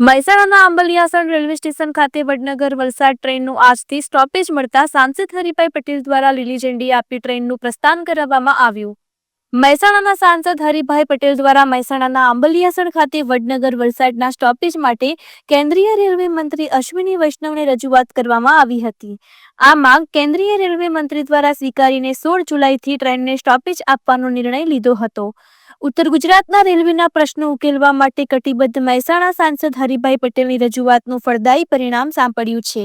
મહેસાણાના Ambaliyasan railway station ખાતે વડનગર વલસાડ ટ્રેનનું આજથી સ્ટોપેજ મળતા સાંસદ હરિભાઈ પટેલ દ્વારા લીલી ઝંડી આપી ટ્રેનનું પ્રસ્થાન કરાવવામાં આવ્યું. મહેસાણાના સાંસદ હરિભાઈ પટેલ દ્વારા મહેસાણાના આંબલિયાસણ ખાતે વડનગર વલસાડના સ્ટોપેજ માટે કેન્દ્રીય રેલવે મંત્રી અશ્વિની વૈષ્ણવને રજૂઆત કરવામાં આવી હતી. આ માંગ કેન્દ્રીય રેલવે મંત્રી દ્વારા સ્વીકારીને સોળ જુલાઈથી ટ્રેનને સ્ટોપેજ આપવાનો નિર્ણય લીધો હતો. ઉત્તર ગુજરાતના રેલવેના પ્રશ્નો ઉકેલવા માટે કટિબદ્ધ મહેસાણા સાંસદ હરિભાઈ પટેલની રજૂઆતનું ફળદાયી પરિણામ સાંપડ્યું છે.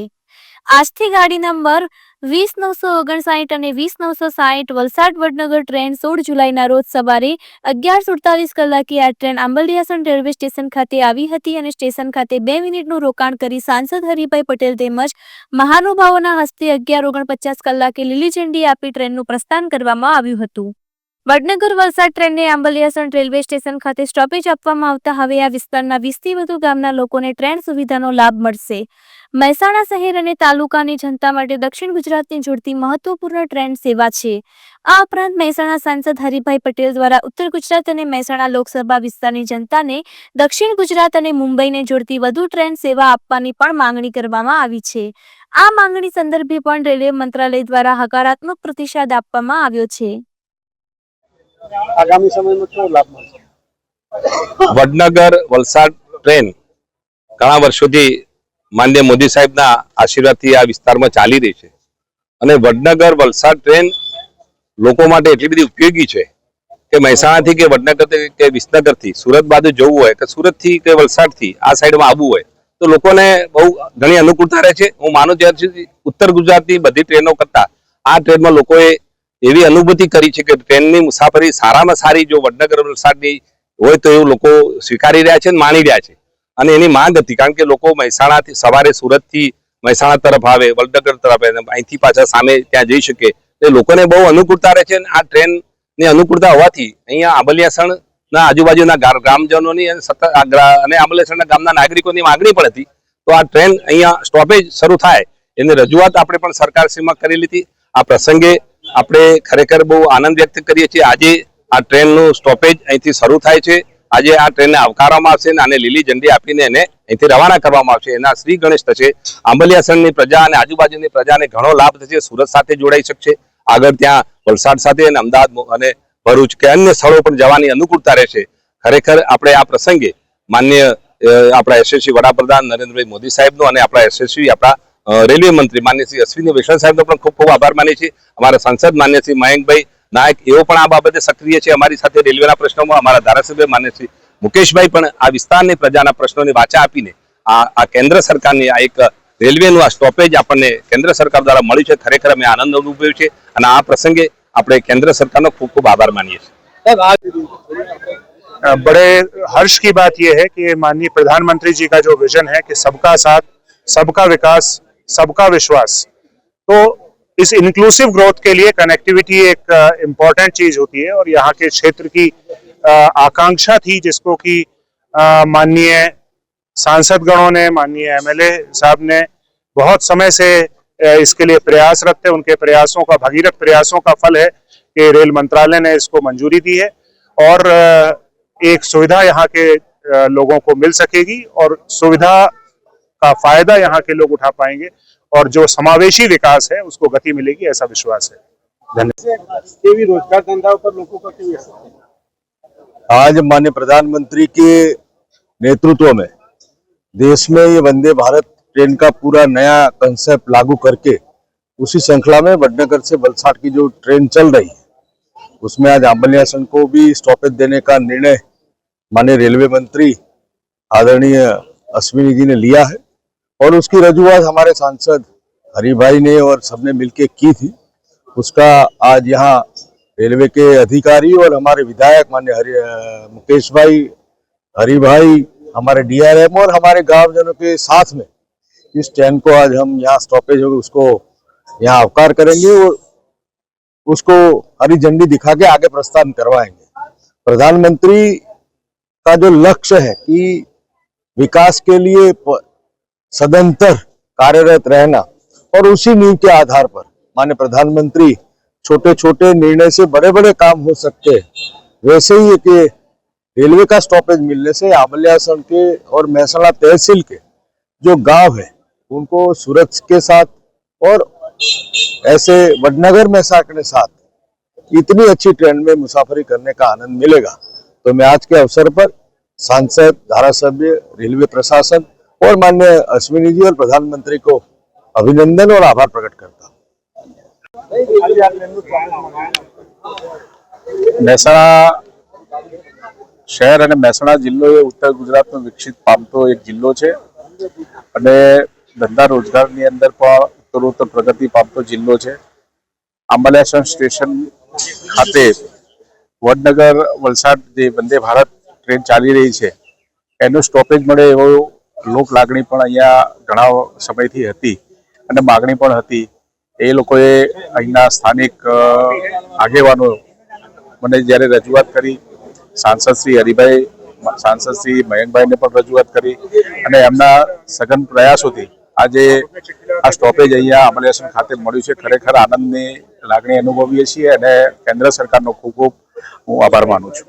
આજથી ગાડી નંબર વીસ નવસો ઓગણસાઠ અને વીસ નવસો સાઠ વલસાડ વડનગર ટ્રેન સોળ જુલાઈના રોજ સવારે અગિયાર સુડતાલીસ કલાકે આ ટ્રેન આંબલિયાસણ રેલવે સ્ટેશન ખાતે આવી હતી અને સ્ટેશન ખાતે બે મિનિટનું રોકાણ કરી સાંસદ હરિભાઈ પટેલ તેમજ મહાનુભાવોના હસ્તે અગિયાર ઓગણપચાસ કલાકે લીલી ઝંડી આપી ટ્રેનનું પ્રસ્થાન કરવામાં આવ્યું હતું. વડનગર વલસાડ ટ્રેનને આંબલિયાસણ રેલવે સ્ટેશન ખાતે સ્ટોપેજ આપવામાં આવતા હવે આ વિસ્તારના વીસથી વધુ ગામના લોકોને ટ્રેન સુવિધાનો લાભ મળશે. મહેસાણા શહેર અને તાલુકાની જનતા માટે દક્ષિણ ગુજરાતને જોડતી મહત્વપૂર્ણ ટ્રેન સેવા છે. આ ઉપરાંત મહેસાણા સાંસદ હરિભાઈ પટેલ દ્વારા ઉત્તર ગુજરાત અને મહેસાણા લોકસભા વિસ્તારની જનતાને દક્ષિણ ગુજરાત અને મુંબઈને જોડતી વધુ ટ્રેન સેવા આપવાની પણ માંગણી કરવામાં આવી છે. આ માંગણી સંદર્ભે પણ રેલવે મંત્રાલય દ્વારા હકારાત્મક પ્રતિસાદ આપવામાં આવ્યો છે. આગામી સમયમાં કેવો લાભ મળશે? વડનગર વલસાડ ટ્રેન ઘણા વર્ષોથી માન્ય મોદી સાહેબના આશીર્વાદથી આ વિસ્તારમાં ચાલી રહી છે. અને વડનગર વલસાડ ટ્રેન લોકો માટે એટલી બધી ઉપયોગી છે કે મહેસાણાથી કે વડનગર કે વિસનગરથી, સુરત બાજુ જવું હોય કે સુરતથી કે વલસાડથી આ સાઈડમાં આવવું હોય, તો લોકોને બહુ ઘણી અનુકૂળતા રહે છે. હું માનું ત્યાં સુધી ઉત્તર ગુજરાતની બધી ટ્રેનો કરતા આ ટ્રેનમાં લોકોએ એવી અનુભૂતિ કરી છે કે ટ્રેનની મુસાફરી સારામાં સારી જો વડનગર વલસાડની હોય તો એવું લોકો સ્વીકારી રહ્યા છે અને માની રહ્યા છે. અને એની માંગ હતી કારણ કે લોકો મહેસાણાથી સવારે સુરતથી મહેસાણા તરફ આવે, વડનગર તરફ આવે અહીંથી પાછા સામે ત્યાં જઈ શકે. એ લોકોને બહુ અનુકૂળતા રહે છે અને આ ટ્રેનની અનુકૂળતા હોવાથી અહીંયા આંબલિયાસણના આજુબાજુના ગ્રામજનોની અને સતત અને આંબલિયાસણના ગામના નાગરિકોની માંગણી પણ હતી. તો આ ટ્રેન અહીંયા સ્ટોપેજ શરૂ થાય. એની રજૂઆત આપણે પણ સરકારશ્રીમાં કરેલી હતી. આ પ્રસંગે આપણે ખરેખર બહુ આનંદ વ્યક્ત કરીએ છીએ. આજે આ ટ્રેનનું સ્ટોપેજ અહીંથી શરૂ થાય છે. આજે આ ટ્રેનને આવકારવામાં આવશે અને આને લીલી ઝંડી આપીને એને અહીંથી રવાના કરવામાં આવશે. એના શ્રી ગણેશ થશે. આંબલિયાસણની પ્રજા અને આજુબાજુની પ્રજાને ઘણો લાભ થશે. સુરત સાથે જોડાઈ શકશે. આગળ ત્યાં વલસાડ સાથે અને અમદાવાદ અને ભરૂચ કે અન્ય સ્થળો પણ જવાની અનુકૂળતા રહેશે. ખરેખર આપણે આ પ્રસંગે માન્ય આપણા યશસ્વી વડાપ્રધાન નરેન્દ્રભાઈ મોદી સાહેબનો અને આપણા યશસ્વી આપણા રેલવે મંત્રી માન્ય શ્રી અશ્વિની વૈષ્ણવ સાહેબનો પણ ખૂબ ખૂબ આભાર માનીએ છીએ અમારા સાંસદ માન્ય શ્રી મયંકભાઈ નાયક એવો પણ આ બાબતે સક્રિય છે અમારી સાથે રેલવેના પ્રશ્નોમાં અમારા ધારાસભ્ય માન્ય શ્રી મુકેશભાઈ પણ આ વિસ્તારની પ્રજાના પ્રશ્નોની વાચા આપીને આ આ કેન્દ્ર સરકારની આ એક રેલવેનું આ સ્ટોપેજ આપણને કેન્દ્ર સરકાર દ્વારા મળ્યું છે ખરેખર અમે આનંદ અનુભવ્યો છે અને આ પ્રસંગે આપણે કેન્દ્ર સરકારનો ખૂબ ખૂબ આભાર માનીએ છીએ સાહેબ આ बड़े हर्ष की बात यह है कि माननीय प्रधानमंत्री जी का जो विजन है कि सबका साथ सबका विकास सबका विश्वास। तो इस इंक्लूसिव ग्रोथ के लिए कनेक्टिविटी एक इंपॉर्टेंट चीज़ होती है और यहाँ के क्षेत्र की अ, आकांक्षा थी जिसको कि अ, माननीय सांसद गणों ने माननीय एमएलए साहब ने बहुत समय से इसके लिए प्रयासरत थे उनके प्रयासों का भगीरथ प्रयासों का फल है कि रेल मंत्रालय ने इसको मंजूरी दी है और एक सुविधा यहाँ के लोगों को मिल सकेगी और सुविधा का फ़ायदा यहाँ के लोग उठा पाएँगे और जो समावेशी विकास है उसको गति मिलेगी ऐसा विश्वास है। धन्यवाद। आज माननीय प्रधानमंत्री के नेतृत्व में देश में ये वंदे भारत ट्रेन का पूरा नया कंसेप्ट लागू करके उसी श्रृंखला में वडनगर से बलसाट की जो ट्रेन चल रही है उसमें आज आम्बलियासन को भी स्टॉपेज देने का निर्णय माननीय रेलवे मंत्री आदरणीय अश्विनी जी ने लिया है। और उसकी रजूआत हमारे सांसद हरी भाई ने और सबने मिलकर की थी। उसका आज यहाँ रेलवे के अधिकारी और हमारे विधायक मान्य हरि मुकेश भाई हरिभाई हमारे डीआरएम और हमारे गांवजनों के साथ में इस ट्रेन को आज हम यहाँ स्टॉपेज होगा उसको यहाँ अवकार करेंगे और उसको हरी झंडी दिखा के आगे प्रस्थान करवाएँगे। प्रधानमंत्री का जो लक्ष्य है कि विकास के लिए सदंतर कार्यरत रहना और उसी नींव के आधार पर माननीय प्रधानमंत्री छोटे छोटे निर्णय से बड़े बड़े काम हो सकते हैं। वैसे ही कि रेलवे का स्टॉपेज मिलने से आमल्यासन के और महसाणा तहसील के जो गाँव है, उनको सूरत के साथ और ऐसे वडनगर महसाणा के साथ इतनी अच्छी ट्रेन में मुसाफरी करने का आनंद मिलेगा। तो मैं आज के अवसर पर सांसद, धारासभ्य, रेलवे प्रशासन और माननीय अश्विनी जी और प्रधानमंत्री को अभिनंदन और आभार प्रकट करता हूँ આજે આ ટ્રેનનું સ્વાગત મનાયા મહેસાણા શહેર અને મહેસાણા જિલ્લો એ ઉત્તર ગુજરાતનો વિકસિત પામતો એક જિલ્લો છે અને ધંધા રોજગારની અંદર પણ ઉત્તરોત્તર પ્રગતિ પામતો જિલ્લો છે આંબલિયાસન સ્ટેશન ખાતે વડનગર વલસાડ જે વંદે ભારત ટ્રેન ચાલી રહી છે એનું સ્ટોપેજ મળે એવો લોક લાગણી પણ અહીંયા ઘણા સમયથી હતી અને માગણી પણ હતી. એ લોકોએ અહીંના સ્થાનિક આગેવાનો મને જ્યારે રજૂઆત કરી, સાંસદ શ્રી હરિભાઈ, સાંસદ શ્રી મયંકભાઈને પણ રજૂઆત કરી અને એમના સઘન પ્રયાસોથી આજે આ સ્ટોપેજ અહીંયા અમલેશન ખાતે મળ્યું છે. ખરેખર આનંદની લાગણી અનુભવીએ છીએ અને કેન્દ્ર સરકારનો ખૂબ ખૂબ હું આભાર માનું છું.